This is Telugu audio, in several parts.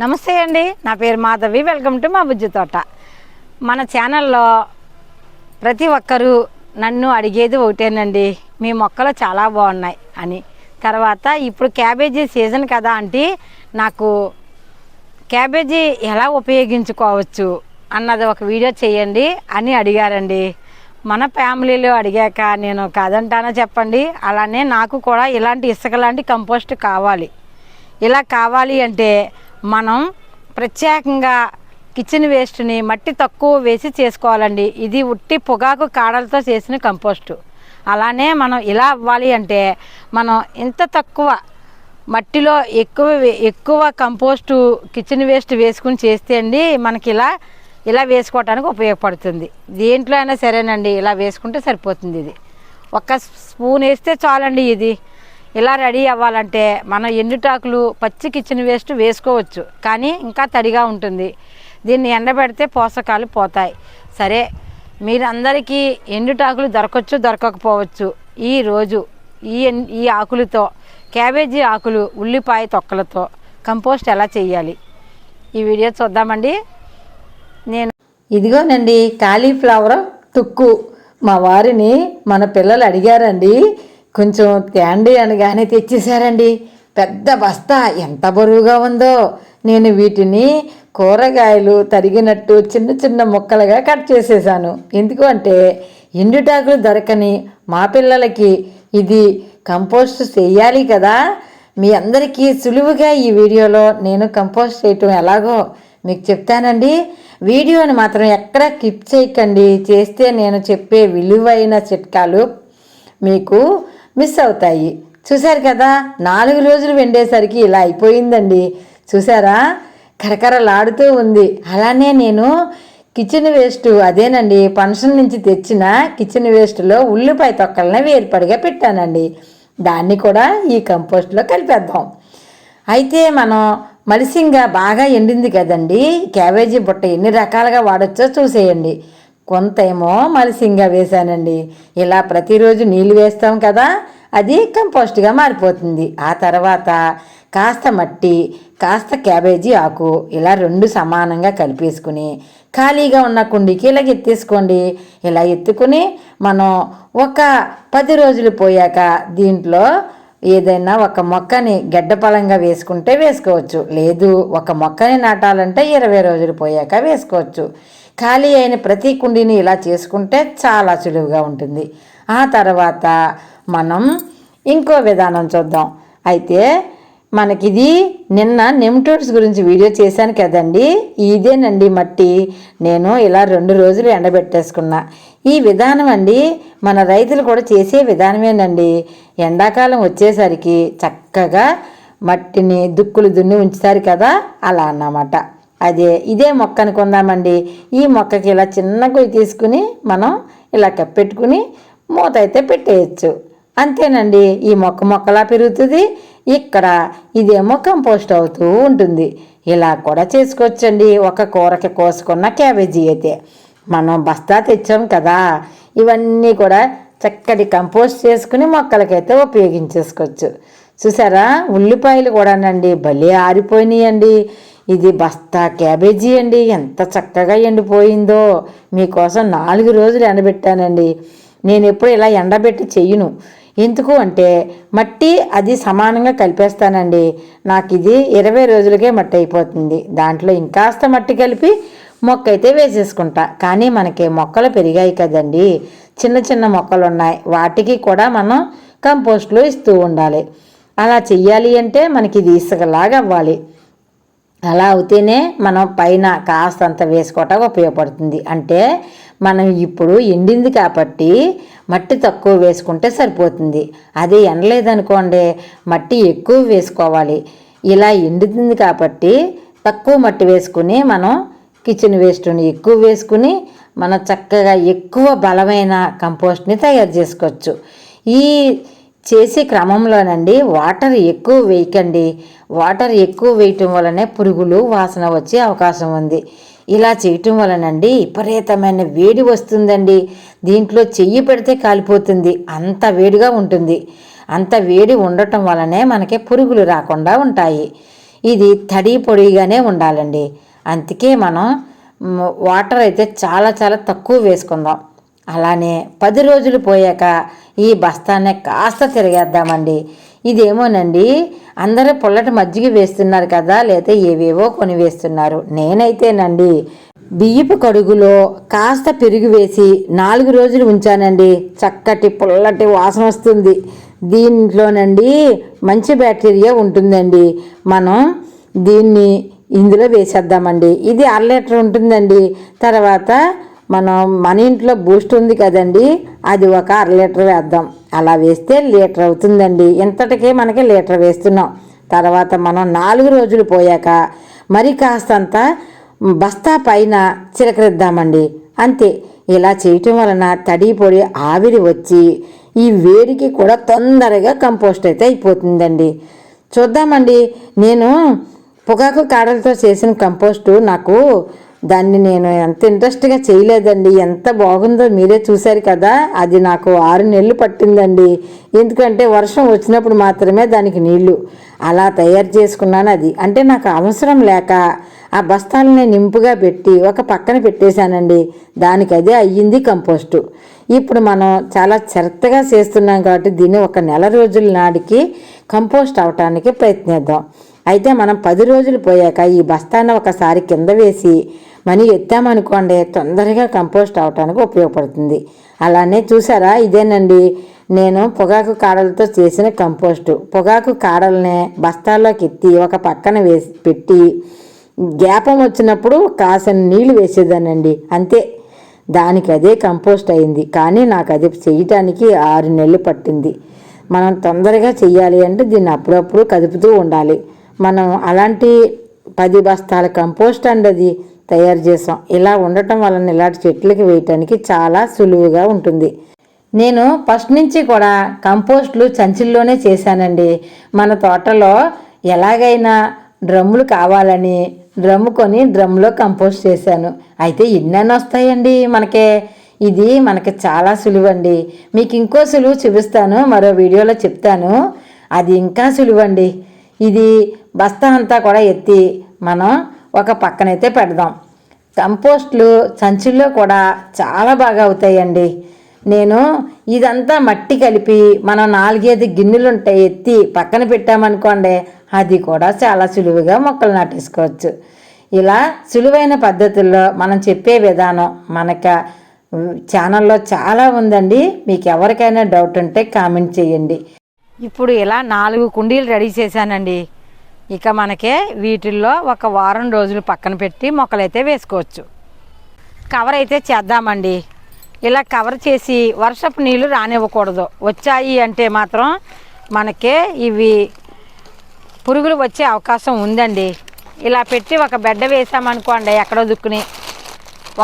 నమస్తే అండి. నా పేరు మాధవి. వెల్కమ్ టు మా బుజ్జి తోట. మన ఛానల్లో ప్రతి ఒక్కరూ నన్ను అడిగేది ఒకటేనండి. మీ మొక్కలు చాలా బాగున్నాయి అని. తర్వాత ఇప్పుడు క్యాబేజీ సీజన్ కదా అంటే నాకు క్యాబేజీ ఎలా ఉపయోగించుకోవచ్చు అన్నది ఒక వీడియో చేయండి అని అడిగారండి. మన ఫ్యామిలీలో అడిగాక నేను కాదంటానో చెప్పండి. అలానే నాకు కూడా ఇలాంటి ఇసుక లాంటి కంపోస్ట్ కావాలి. ఇలా కావాలి అంటే మనం ప్రత్యేకంగా కిచెన్ వేస్ట్ని మట్టి తక్కువ వేసి చేసుకోవాలండి. ఇది ఉట్టి పొగాకు కాడలతో చేసిన కంపోస్టు. అలానే మనం ఇలా అవ్వాలి అంటే మనం ఇంత తక్కువ మట్టిలో ఎక్కువ ఎక్కువ కంపోస్టు కిచెన్ వేస్ట్ వేసుకుని చేస్తే అండి మనకి ఇలా ఇలా వేసుకోవటానికి ఉపయోగపడుతుంది. దేంట్లో అయినా సరేనండి ఇలా వేసుకుంటే సరిపోతుంది ఇది. ఒక స్పూన్ వేస్తే చాలండి ఇది. ఇలా రెడీ అవ్వాలంటే మనం ఎండుటాకులు పచ్చి కిచెన్ వేస్ట్ వేసుకోవచ్చు. కానీ ఇంకా తడిగా ఉంటుంది. దీన్ని ఎండబెడితే పోషకాలు పోతాయి. సరే మీరందరికీ ఎండుటాకులు దొరకచ్చు దొరకకపోవచ్చు. ఈ రోజు ఈ ఎన్- ఈ ఆకులతో క్యాబేజీ ఆకులు ఉల్లిపాయ తొక్కలతో కంపోస్ట్ ఎలా చేయాలి? ఈ వీడియో చూద్దామండి. నేను ఇదిగోనండి కాలీఫ్లవర్ తుక్కు. మా వారిని మన పిల్లలు అడిగారండి కొంచెం తేండి అనగానే తెచ్చేశారండి. పెద్ద బస్తా ఎంత బరువుగా ఉందో. నేను వీటిని కూరగాయలు తరిగినట్టు చిన్న చిన్న ముక్కలుగా కట్ చేసేసాను ఎందుకు అంటే ఎండుటాకులు దొరకని మా పిల్లలకి ఇది కంపోస్ట్ చేయాలి కదా. మీ అందరికీ సులువుగా ఈ వీడియోలో నేను కంపోస్ట్ చేయటం ఎలాగో మీకు చెప్తానండి. వీడియోని మాత్రం ఎక్కడ క్లిప్ చేయకండి. చేస్తే నేను చెప్పే విలువైన చిట్కాలు మీకు మిస్ అవుతాయి. చూశారు కదా నాలుగు రోజులు వెండేసరికి ఇలా అయిపోయిందండి. చూసారా కరకరలాడుతూ ఉంది. అలానే నేను కిచెన్ వేస్ట్ అదేనండి ఫంక్షన్ నుంచి తెచ్చిన కిచెన్ వేస్ట్లో ఉల్లిపాయ తొక్కలనే వేరుపడిగా పెట్టానండి. దాన్ని కూడా ఈ కంపోస్ట్లో కలిపేద్దాం. అయితే మనం మలిసింగా బాగా ఎండింది కదండి క్యాబేజీ బుట్ట ఎన్ని రకాలుగా వాడచ్చో చూసేయండి. కొంత ఏమో మలిసింగా వేశానండి. ఇలా ప్రతిరోజు నీళ్ళు వేస్తాం కదా అది కంపోస్ట్గా మారిపోతుంది. ఆ తర్వాత కాస్త మట్టి కాస్త క్యాబేజీ ఆకు ఇలా రెండు సమానంగా కలిపేసుకుని ఖాళీగా ఉన్న కుండీకి ఇలా ఎత్తేసుకోండి. ఇలా ఎత్తుకుని మనం ఒక పది రోజులు పోయాక దీంట్లో ఏదైనా ఒక మొక్కని గడ్డపలంగా వేసుకుంటే వేసుకోవచ్చు. లేదు ఒక మొక్కని నాటాలంటే ఇరవై రోజులు పోయాక వేసుకోవచ్చు. ఖాళీ అయిన ప్రతి కుండీని ఇలా చేసుకుంటే చాలా సులువుగా ఉంటుంది. ఆ తర్వాత మనం ఇంకో విధానం చూద్దాం. అయితే మనకిది నిన్న నెమ్టోడ్స్ గురించి వీడియో చేశాను కదండి. ఇదేనండి మట్టి. నేను ఇలా రెండు రోజులు ఎండబెట్టేసుకున్నా. ఈ విధానం అండి మన రైతులు కూడా చేసే విధానమేనండి. ఎండాకాలం వచ్చేసరికి చక్కగా మట్టిని దుక్కులు దున్ని ఉంచుతారు కదా అలా అన్నమాట. అదే ఇదే మొక్క అనుకుందామండి ఈ మొక్కకి ఇలా చిన్న గొయ్యి తీసుకుని మనం ఇలా కప్పెట్టుకుని మూత అయితే పెట్టేయచ్చు. అంతేనండి ఈ మొక్క మొక్కలా పెరుగుతుంది. ఇక్కడ ఇదేమో కంపోస్ట్ అవుతూ ఉంటుంది. ఇలా కూడా చేసుకోవచ్చండి. ఒక కూరకి కోసుకున్న క్యాబేజీ అయితే. మనం బస్తా తెచ్చాం కదా. ఇవన్నీ కూడా చక్కటి కంపోస్ట్ చేసుకుని మొక్కలకైతే ఉపయోగించేసుకోవచ్చు. చూసారా? ఉల్లిపాయలు కూడానండి భలే ఆరిపోయినాయండి. ఇది బస్తా క్యాబేజీ అండి. ఎంత చక్కగా ఎండిపోయిందో. మీకోసం నాలుగు రోజులు ఎండబెట్టానండి. నేను ఎప్పుడు ఇలా ఎండబెట్టి చెయ్యను. ఎందుకు అంటే మట్టి అది సమానంగా కలిపేస్తానండి. నాకు ఇది ఇరవై రోజులకే మట్టి అయిపోతుంది. దాంట్లో ఇంకాస్త మట్టి కలిపి మొక్క అయితే వేసేసుకుంటా. కానీ మనకి మొక్కలు పెరిగాయి కదండి. చిన్న చిన్న మొక్కలు ఉన్నాయి వాటికి కూడా మనం కంపోస్ట్లో ఇస్తూ ఉండాలి. అలా చెయ్యాలి అంటే మనకి ఇది ఇసుకలాగా అవ్వాలి. అలా అవుతేనే మనం పైన కాస్తంత వేసుకోవటం ఉపయోగపడుతుంది. అంటే మనం ఇప్పుడు ఎండింది కాబట్టి మట్టి తక్కువ వేసుకుంటే సరిపోతుంది. అదే ఎండలేదనుకోండి మట్టి ఎక్కువ వేసుకోవాలి. ఇలా ఎండుతుంది కాబట్టి తక్కువ మట్టి వేసుకుని మనం కిచెన్ వేస్ట్ని ఎక్కువ వేసుకుని మనం చక్కగా ఎక్కువ బలమైన కంపోస్ట్ని తయారు చేసుకోవచ్చు. ఈ చేసే క్రమంలోనండి వాటర్ ఎక్కువ వేయకండి. వాటర్ ఎక్కువ వేయటం వలనే పురుగులు వాసన వచ్చే అవకాశం ఉంది. ఇలా చేయటం వలనండి విపరీతమైన వేడి వస్తుందండి. దీంట్లో చెయ్యి పెడితే కాలిపోతుంది. అంత వేడిగా ఉంటుంది. అంత వేడి ఉండటం వలనే మనకి పురుగులు రాకుండా ఉంటాయి. ఇది తడి పొడిగానే ఉండాలండి. అందుకే మనం వాటర్ అయితే చాలా చాలా తక్కువ వేసుకుందాం. అలానే పది రోజులు పోయాక ఈ బస్తానే కాస్త తిరిగేద్దామండి. ఇదేమోనండి అందరూ పుల్లటి మజ్జిగ వేస్తున్నారు కదా లేతే ఏవేవో కొని వేస్తున్నారు. నేనైతేనండి బియ్యపు కడుగులో కాస్త పెరుగు వేసి నాలుగు రోజులు ఉంచానండి. చక్కటి పుల్లటి వాసన వస్తుంది. దీంట్లోనండి మంచి బ్యాక్టీరియా ఉంటుందండి. మనం దీన్ని ఇందులో వేసేద్దామండి. ఇది అర లీటర్ ఉంటుందండి. తర్వాత మనం మన ఇంట్లో బూస్ట్ ఉంది కదండి అది ఒక అర లీటర్ వేద్దాం. అలా వేస్తే లీటర్ అవుతుందండి. ఇంతటికే మనకి లీటర్ వేస్తున్నాం. తర్వాత మనం నాలుగు రోజులు పోయాక మరి కాస్తంత బస్తా పైన చిలకరిద్దామండి. అంతే. ఇలా చేయటం వలన తడి పొడి ఆవిరి వచ్చి ఈ వేడికి కూడా తొందరగా కంపోస్ట్ అయితే అయిపోతుందండి. చూద్దామండి. నేను పొగాకు కాడలతో చేసిన కంపోస్టు నాకు దాన్ని నేను ఎంత ఇంట్రెస్ట్గా చేయలేదండి. ఎంత బాగుందో మీరే చూశారు కదా. అది నాకు ఆరు నెలలు పట్టిందండి. ఎందుకంటే వర్షం వచ్చినప్పుడు మాత్రమే దానికి నీళ్ళు అలా తయారు చేసుకున్నాను అది. అంటే నాకు అవసరం లేక ఆ బస్తాలని నింపుగా పెట్టి ఒక పక్కన పెట్టేశానండి. దానికి అదే అయ్యింది కంపోస్టు. ఇప్పుడు మనం చాలా చెరత్తగా చేస్తున్నాం కాబట్టి దీన్ని ఒక నెల రోజుల నాటికి కంపోస్ట్ అవటానికి ప్రయత్నిద్దాం. అయితే మనం పది రోజులు పోయాక ఈ బస్తాన్ని ఒకసారి కింద వేసి మనీ ఎత్తామనుకోండి తొందరగా కంపోస్ట్ అవటానికి ఉపయోగపడుతుంది. అలానే చూసారా? ఇదేనండి. నేను పొగాకు కాడలతో చేసిన కంపోస్టు. పొగాకు కాడలనే బస్తాల్లోకి ఎత్తి ఒక పక్కన వేసి పెట్టి గ్యాపం వచ్చినప్పుడు కాసిన నీళ్ళు వేసేదానండి అంతే. దానికి అదే కంపోస్ట్ అయింది. కానీ నాకు అది చేయటానికి ఆరు నెలలు పట్టింది. మనం తొందరగా చెయ్యాలి అంటే దీన్ని అప్పుడప్పుడు కదుపుతూ ఉండాలి. మనం అలాంటి పది బస్తాల కంపోస్ట్ అండి అది తయారు చేసాం. ఇలా ఉండటం వలన ఇలాంటి చెట్లకి వేయటానికి చాలా సులువుగా ఉంటుంది. నేను ఫస్ట్ నుంచి కూడా కంపోస్ట్లు చంచుల్లోనే చేశానండి. మన తోటలో ఎలాగైనా డ్రమ్ములు కావాలని డ్రమ్ము కొని డ్రమ్లో కంపోస్ట్ చేశాను. అయితే ఎన్నెన్ని వస్తాయండి మనకే. ఇది మనకి చాలా సులువండి. మీకు ఇంకో సులువు చూపిస్తాను. మరో వీడియోలో చెప్తాను. అది ఇంకా సులువండి. ఇది బస్తా అంతా కూడా ఎత్తి మనం ఒక పక్కనైతే పెడదాం. కంపోస్ట్లు సంచుల్లో కూడా చాలా బాగా అవుతాయండి. నేను ఇదంతా మట్టి కలిపి మనం నాలుగైదు గిన్నెలు ఉంటాయి ఎత్తి పక్కన పెట్టామనుకోండి అది కూడా చాలా సులువుగా మొక్కలు నాటేసుకోవచ్చు. ఇలా సులువైన పద్ధతుల్లో మనం చెప్పే విధానం మనక ఛానల్లో చాలా ఉందండి. మీకు ఎవరికైనా డౌట్ ఉంటే కామెంట్ చేయండి. ఇప్పుడు ఇలా నాలుగు కుండీలు రెడీ చేశానండి. ఇక మనకే వీటిల్లో ఒక వారం రోజులు పక్కన పెట్టి మొక్కలైతే వేసుకోవచ్చు. కవర్ అయితే చేద్దామండి. ఇలా కవర్ చేసి వర్షపు నీళ్ళు రానివ్వకూడదు. వచ్చాయి అంటే మాత్రం మనకే ఇవి పురుగులు వచ్చే అవకాశం ఉందండి. ఇలా పెట్టి ఒక బెడ్డ వేసామనుకోండి ఎక్కడో దుక్కుని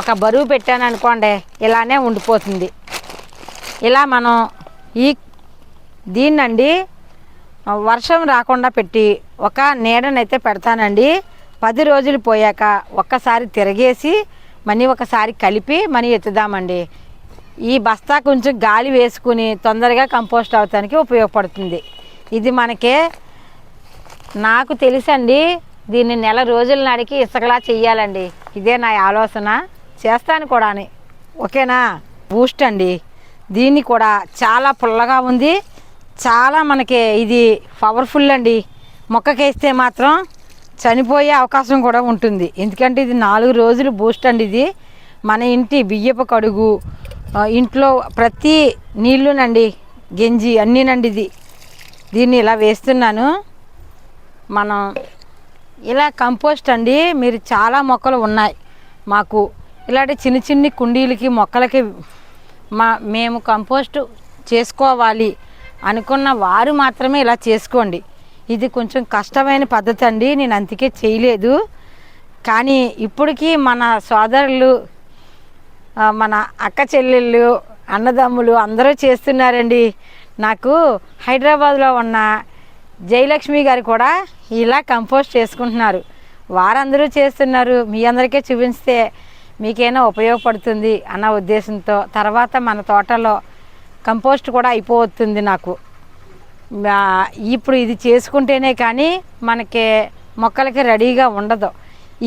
ఒక బరువు పెట్టాను అనుకోండి ఇలానే ఉండిపోతుంది. ఇలా మనం ఈ దీన్నండి వర్షం రాకుండా పెట్టి ఒక నీడనైతే పెడతానండి. పది రోజులు పోయాక ఒక్కసారి తిరగేసి మనీ ఒకసారి కలిపి మనీ ఎత్తుదామండి. ఈ బస్తా కొంచెం గాలి వేసుకుని తొందరగా కంపోస్ట్ అవటానికి ఉపయోగపడుతుంది. ఇది మనకే నాకు తెలుసండి దీన్ని నెల రోజుల నాడికి ఇసుకలా చెయ్యాలండి. ఇదే నా ఆలోచన. చేస్తాను కూడా ఓకేనా? బూస్ట్ అండి. దీన్ని కూడా చాలా పుల్లగా ఉంది. చాలా మనకి ఇది పవర్ఫుల్ అండి. మొక్కకేస్తే మాత్రం చనిపోయే అవకాశం కూడా ఉంటుంది. ఎందుకంటే ఇది నాలుగు రోజులు బూస్ట్ అండి ఇది. మన ఇంటి బియ్యపు కడుగు ఇంట్లో ప్రతి నీళ్ళునండి గెంజి అన్నీనండి ఇది. దీన్ని ఇలా వేస్తున్నాను. మనం ఇలా కంపోస్ట్ అండి. మీరు చాలా మొక్కలు ఉన్నాయి మాకు. ఇలాంటి చిన్న చిన్ని కుండీలకి మొక్కలకి మా మేము కంపోస్ట్ చేసుకోవాలి. అనుకున్న వారు మాత్రమే ఇలా చేసుకోండి. ఇది కొంచెం కష్టమైన పద్ధతి అండి నేను అందుకే చేయలేదు. కానీ ఇప్పటికీ మన సోదరులు మన అక్క చెల్లెళ్ళు అన్నదమ్ములు అందరూ చేస్తున్నారండి. నాకు హైదరాబాద్లో ఉన్న జయలక్ష్మి గారు కూడా ఇలా కంపోస్ట్ చేసుకుంటున్నారు. వారందరూ చేస్తున్నారు. మీ అందరికీ చూపిస్తే మీకైనా ఉపయోగపడుతుంది అన్న ఉద్దేశంతో తర్వాత మన తోటలో కంపోస్ట్ కూడా అయిపోతుంది నాకు. ఇప్పుడు ఇది చేసుకుంటేనే కానీ మనకి మొక్కలకి రెడీగా ఉండదు.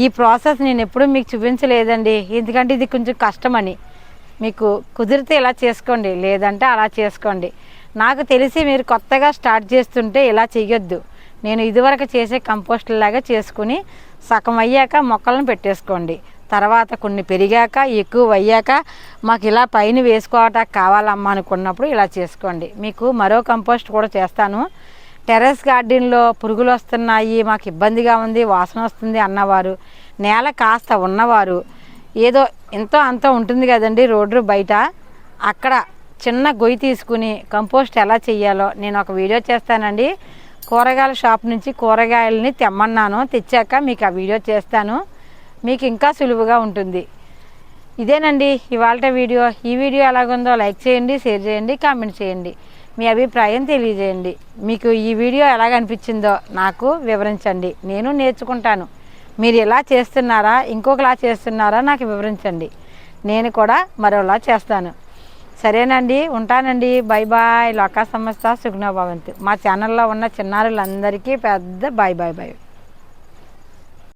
ఈ ప్రాసెస్ నేను ఎప్పుడూ మీకు చూపించలేదండి. ఎందుకంటే ఇది కొంచెం కష్టమని. మీకు కుదిరితే ఇలా చేసుకోండి లేదంటే అలా చేసుకోండి. నాకు తెలిసి మీరు కొత్తగా స్టార్ట్ చేస్తుంటే ఇలా చేయొద్దు నేను ఇదివరకు చేసే కంపోస్ట్ లాగా చేసుకుని సగం అయ్యాక మొక్కలను పెట్టేసుకోండి. తర్వాత కొన్ని పెరిగాక ఎక్కువ అయ్యాక మాకు ఇలా పైన వేసుకోవటానికి కావాలమ్మా అనుకున్నప్పుడు ఇలా చేసుకోండి. మీకు మరో కంపోస్ట్ కూడా చేస్తాను. టెర్రస్ గార్డెన్లో పురుగులు వస్తున్నాయి మాకు ఇబ్బందిగా ఉంది వాసన వస్తుంది అన్నవారు. నేల కాస్త ఉన్నవారు. ఏదో ఎంతో అంత ఉంటుంది కదండి రోడ్డు బయట. అక్కడ చిన్న గొయ్యి తీసుకుని కంపోస్ట్ ఎలా చేయాలో నేను ఒక వీడియో చేస్తానండి. కూరగాయల షాప్ నుంచి కూరగాయలని తెమ్మన్నాను. తెచ్చాక మీకు ఆ వీడియో చేస్తాను. మీకు ఇంకా సులువుగా ఉంటుంది. ఇదేనండి ఇవాళ వీడియో. ఈ వీడియో ఎలాగుందో లైక్ చేయండి షేర్ చేయండి కామెంట్ చేయండి. మీ అభిప్రాయం తెలియజేయండి. మీకు ఈ వీడియో ఎలాగ అనిపించిందో నాకు వివరించండి. నేను నేర్చుకుంటాను. మీరు ఎలా చేస్తున్నారా ఇంకొకలా చేస్తున్నారా నాకు వివరించండి. నేను కూడా మరోలా చేస్తాను. సరేనండి ఉంటానండి. Bye bye. లోకా సంస్థ సుగ్నభవంతు మా ఛానల్లో ఉన్న చిన్నారులందరికీ పెద్ద బాయ్ బాయ్ బాయ్.